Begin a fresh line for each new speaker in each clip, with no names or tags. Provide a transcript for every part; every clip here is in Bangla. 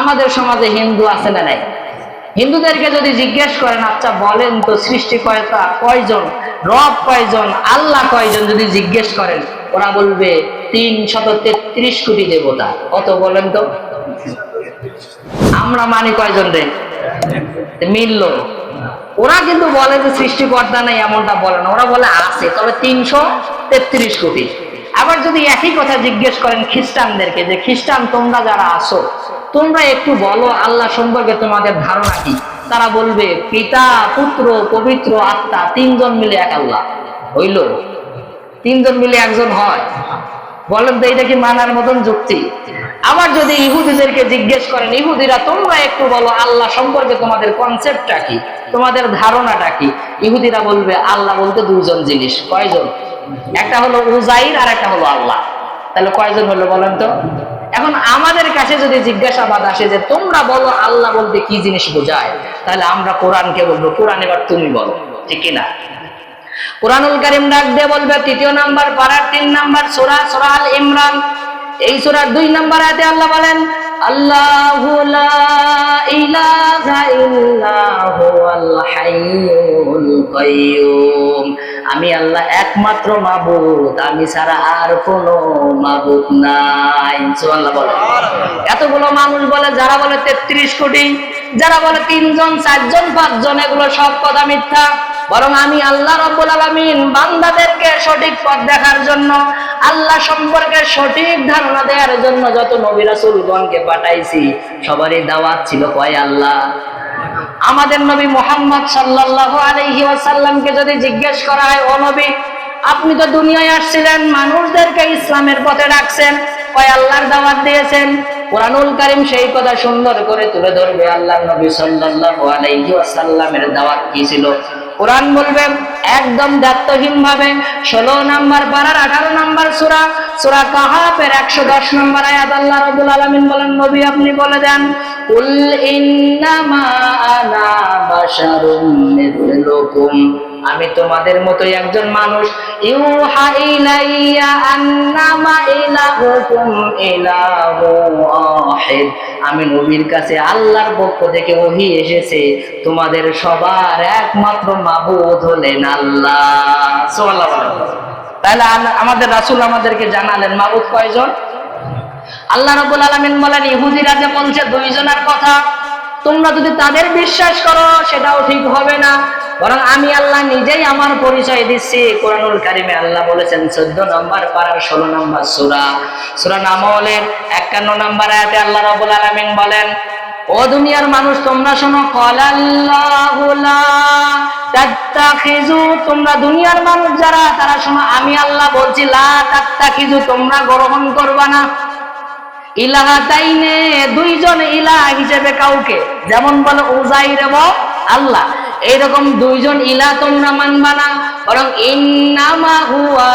আমাদের সমাজে হিন্দু আছে না নাই? হিন্দুদেরকে যদি জিজ্ঞেস করেন আচ্ছা বলেন তো সৃষ্টি কয়টা কয়জন? রব কয়জন? আল্লাহ কয়জন যদি জিজ্ঞেস করেন, ওরা বলবে তিন শত তেত্রিশ কোটি দেবতা। কত বলেন তো? আমরা মানি কয়জন রে? মিলল। ওরা কিন্তু বলে যে সৃষ্টিকর্তা নাই, এমনটা বলে না। ওরা বলে আছে, তবে তিনশো তেত্রিশ কোটি। আবার যদি একই কথা জিজ্ঞেস করেন খ্রিস্টানদেরকে, যে খ্রিস্টান তোমরা যারা আসো তোমরা একটু বলো, আল্লাহ সম্পর্কে তোমাদের ধারণা কি? তারা বলবে, পিতা, পুত্র, পবিত্র আত্মা, তিনজন মিলে এক আল্লাহ। হইল। তিনজন মিলে একজন হয়। বলেন তো এটা কি মানার মতন যুক্তি? আবার যদি ইহুদিদেরকে জিজ্ঞেস করেন, ইহুদিরা, তোমরা একটু বলো, আল্লাহ সম্পর্কে তোমাদের কনসেপ্টটা কি? তোমাদের ধারণাটা কি? ইহুদিরা বলবে, আল্লাহ বলতে দুজন জিনিস। কয়জন? একটা হলো উজাইর আর একটা হলো আল্লাহ। তাহলে কয়জন হলো বলেন তো? এখন আমাদের কাছে যদি জিজ্ঞাসাবাদ আসে যে তোমরা বলো, আল্লাহ বলতে কি জিনিস বোঝায়, তাহলে আমরা কোরআনকে বলব। কোরআন এবার তুমি বলো, ঠিক না কোরআনুল কারিম ডাক দিয়ে বলবে, তৃতীয় নাম্বার পাড়ার তিন নাম্বার সোরা সোরাল ইমরান। এই সোরার দুই নাম্বার আয়াতে আল্লাহ বলেন আল্লাহু লা ইলাহা ইল্লা হুয়াল হাইয়ুল কাইয়ুম। আমি আল্লাহ একমাত্র মাবুদ আমি ছাড়া আর কোনো মাবুদ নাই। সুবহানাল্লাহ বলে। এতগুলো মানুষ বলে যারা বলে তেত্রিশ কোটি যারা বলে তিনজন চারজন পাঁচজন এগুলো সব কথা মিথ্যা। বরং আমি আল্লাহ রব্বুল আলামিন বান্দাদেরকে সঠিক পথ দেখার জন্য, আল্লাহ সম্পর্কে সঠিক ধারণা দেওয়ার জন্য যত নবী রাসূলগণকে পাঠাইছি, সবারই দাওয়াত ছিল কয় আল্লাহ। আমাদের নবী মোহাম্মদ সাল্লাল্লাহু আলাইহি ওয়াসাল্লামকে যদি জিজ্ঞেস করা হয়, ও নবী, আপনি তো দুনিয়ায় আসছিলেন, মানুষদেরকে ইসলামের পথে রাখছেন কয় আল্লাহর দাওয়াত দিয়েছেন? কোরআনুল কারিম সেই কথা সুন্দর করে তুলে ধরবে আল্লাহ নবী সাল্লাল্লাহু আলাইহি ওয়াসাল্লামের দাওয়াত কি ছিল? কোরআন বলবেন, একদম দায়িত্বহীন ভাবে। ষোলো নম্বর পাড়ার আঠারো নাম্বার সুরা সুরা কাহাফের একশো দশ নম্বর আয়াত আল্লাহ রবুল আলমিন বলেন, নবী আপনি বলে দেন, কুল ইন্নামা আনা আমি তোমাদের মতোই একজন মানুষ। আন্নামা ইলাহুকুম ইলাহু ওয়াহিদ। আমি নবীর কাছে আল্লাহর পক্ষ থেকে ওহি এসেছে। তোমাদের সবার একমাত্র মাবুদ হলেন আল্লাহ। তাহলে আমাদের রাসূল আমাদেরকে জানালেন, মাবুদ কয়জন? আল্লাহ রাব্বুল আলামিন বলেন, ইহুদিরা যে বলছে দুইজনের কথা, তোমরা যদি তাদের বিশ্বাস করো, সেটাও ঠিক হবে না। বরং আমি আল্লাহ নিজেই আমার পরিচয় দিচ্ছি। কোরআনুল কারিমে আল্লাহ বলেছেন, চোদ্দ নম্বর পাড়ার ষোলো নম্বর সুরা। সুরা নামলের একান্ন নম্বর আয়াতে আল্লাহ রাব্বুল আলামিন বলেন, ও দুনিয়ার মানুষ, তোমরা শোনো তোমরা দুনিয়ার মানুষ যারা, তারা শোনো, আমি আল্লাহ বলছি, লা তোমরা গ্রহণ করবা না। ইলাহা তাইনে, দুইজন ইলাহ হিসেবে কাউকে, যেমন বলো উজাইর এবং আল্লাহ। এইরকম দুইজন ইলা তোমরা মানবা না, বরং ইন্নামা হুয়া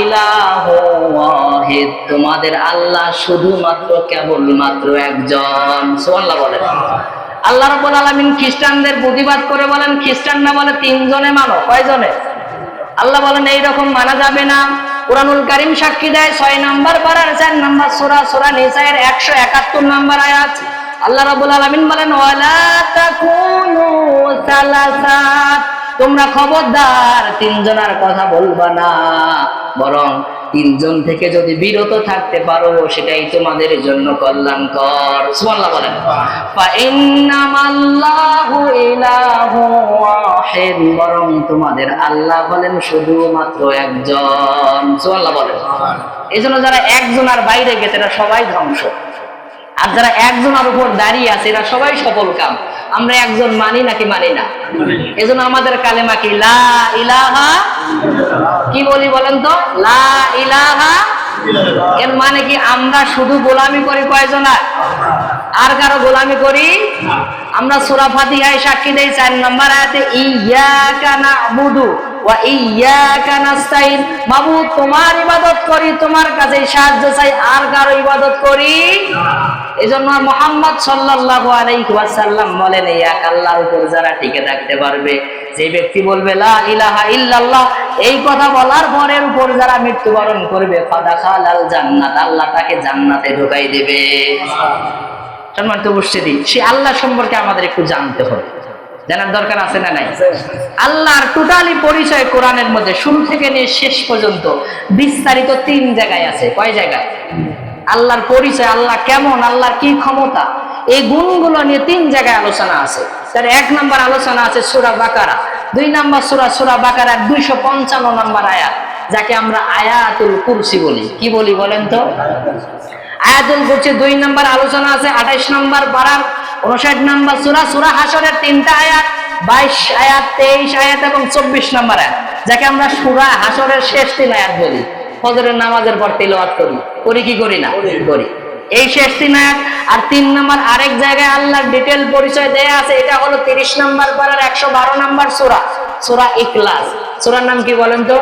ইলাহু ওয়াহিদ। তোমাদের আল্লাহ শুধুমাত্র কেবলমাত্র একজন। সুবহানাল্লাহ বলেন। আল্লাহ রাব্বুল আলামিন খ্রিস্টানদের প্রতিবাদ করে বলেন খ্রিস্টানরা বলে তিনজনে মানো, কয়জনে? আল্লাহ বলেন, এইরকম মানা যাবে না। কোরআনুল কারিম সাক্ষী দেয়, ছয় নাম্বার পারার চার নাম্বার সোরা সোরা নিসায়ের একশো একাত্তর নাম্বার আয়াত। আল্লাহ রাবুল আলমিন বলেন তোমরা খবরদার তিনজনের কথা বলবা না। বরং তিনজন থেকে যদি বিরত থাকতে পারো সেটাই তোমাদের জন্য কল্যাণকর। সুবহানাল্লাহ বলেন। ফা ইন্নামাল্লাহু ইলাহু ওয়াহিদ। বরং তোমাদের আল্লাহ বলেন শুধুমাত্র একজন। সুবহানাল্লাহ বলেন। এই জন্য যারা একজন আর বাইরে গেছে এরা সবাই ধ্বংস। আর যারা একজনের উপর দাঁড়িয়ে আছে, এরা সবাই সফল কাম। আমরা একজন মানি নাকি মানি না? এজন্য আমাদের কালেমা কি? লা ইলাহা কি বলি বলেন তো? লা ইলাহা এর মানে কি আমরা শুধু গোলামি করি কয়জনার আর? কারও গোলামি করি? আমরা সূরা ফাতিহায় সাক্ষী দেই চার নম্বর আয়াতে ইয়াকা নাবুদু ওয়া ইয়াকা নাস্তাইন তোমার ইবাদত করি, তোমার কাছে সাহায্য চাই, আর কারও ইবাদত করি এজন্য মোহাম্মদ সাল্লাল্লাহু আলাইহি ওয়াসাল্লাম বলেন, এই এক আল্লাহর উপর যারা টিকে থাকতে পারবে, যে ব্যক্তি বলবে, লা ইলাহা ইল্লাল্লাহ এই কথা বলার পরের উপর যারা মৃত্যুবরণ করবে ফাদাখাল আল জান্নাত আল্লাহ তাকে জান্নাতে ঢুকাই দেবে। সম্মানিত উপস্থিতি সে আল্লাহ সম্পর্কে আমাদের একটু জানতে হবে। জানার দরকার আছে না নাই? আল্লাহর টোটালি পরিচয় কোরআনের মধ্যে শুরু থেকে নিয়ে শেষ পর্যন্ত বিস্তারিত তিন জায়গায় আছে। কয় জায়গায়? আল্লাহর পরিচয়, আল্লাহ কেমন, আল্লাহর কি ক্ষমতা? এই গুণগুলো নিয়ে তিন জায়গায় আলোচনা আছে। তার এক নম্বর আলোচনা আছে সুরা বাকারা, দুই নম্বর সুরা সুরা বাকারার দুইশো পঞ্চান্ন নম্বর আয়াত, যাকে আমরা আয়াতুল কুরসি বলি। কি বলি বলেন তো? আয়াতুল কুরসি দুই নম্বর আলোচনা আছে, আঠাইশ নম্বর পাড়ার উনষাট নম্বর সুরা সুরা হাসরের তিনটা আয়াত, বাইশ আয়াত, তেইশ আয়াত এবং চব্বিশ নম্বর আয়াত, যাকে আমরা সুরা হাসরের শেষ তিন আয়াত বলি। ফজরের নামাজের পর তেলাওয়াত করি। করি কি করি না? করি। এই শেষ তিন আর তিন নম্বর আরেক জায়গায় আল্লাহর ডিটেল পরিচয় দেয়া আছে এটা হলো তিরিশ নম্বর পারার একশো বারো নম্বর সোরা সোরা ইকলাস সোরার নাম কি বলেন তো?